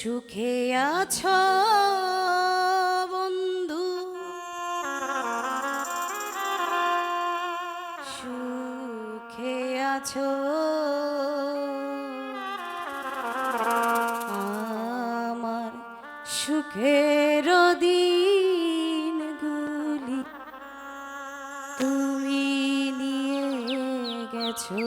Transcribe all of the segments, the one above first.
সুখে আছ বন্ধু? সুখে আছ। আমার সুখের দিনগুলি তুমি নিয়ে গেছো।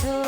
so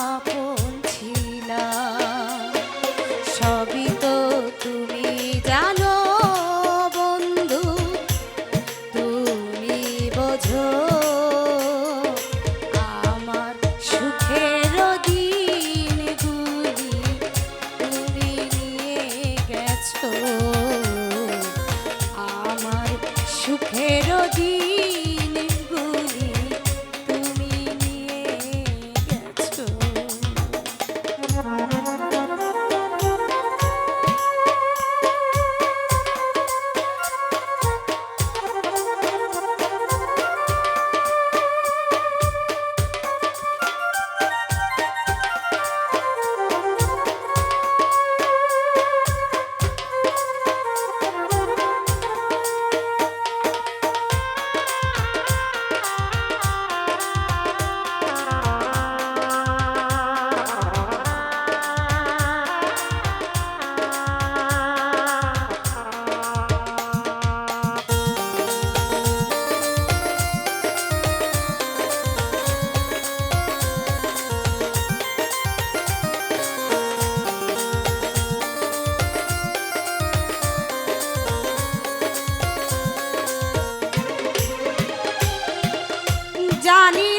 জানি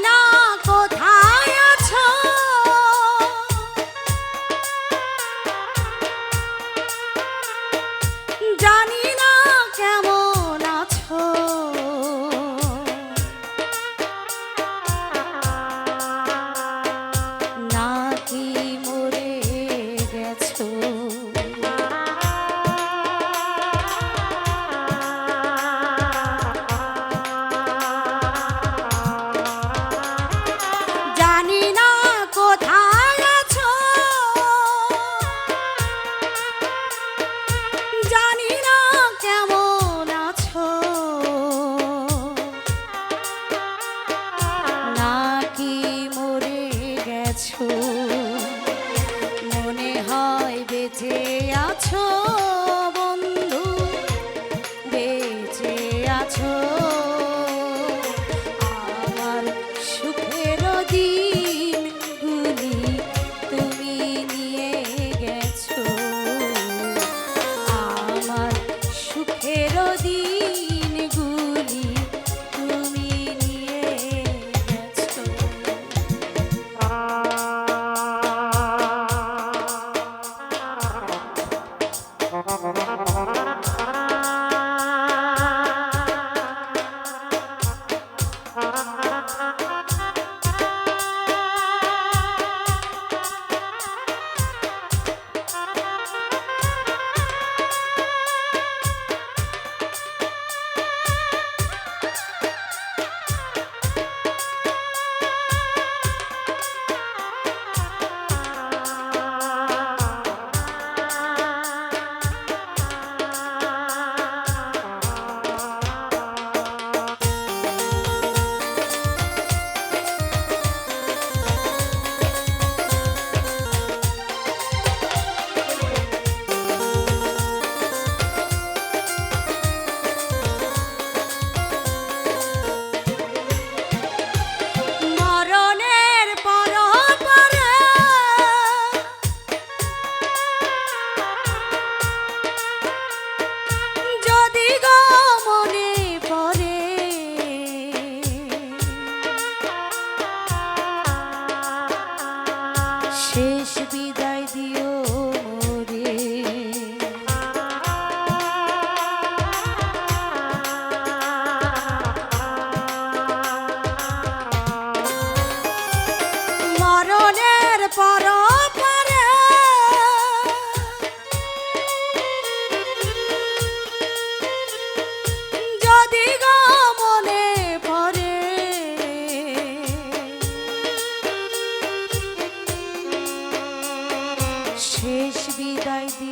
বিদায় দি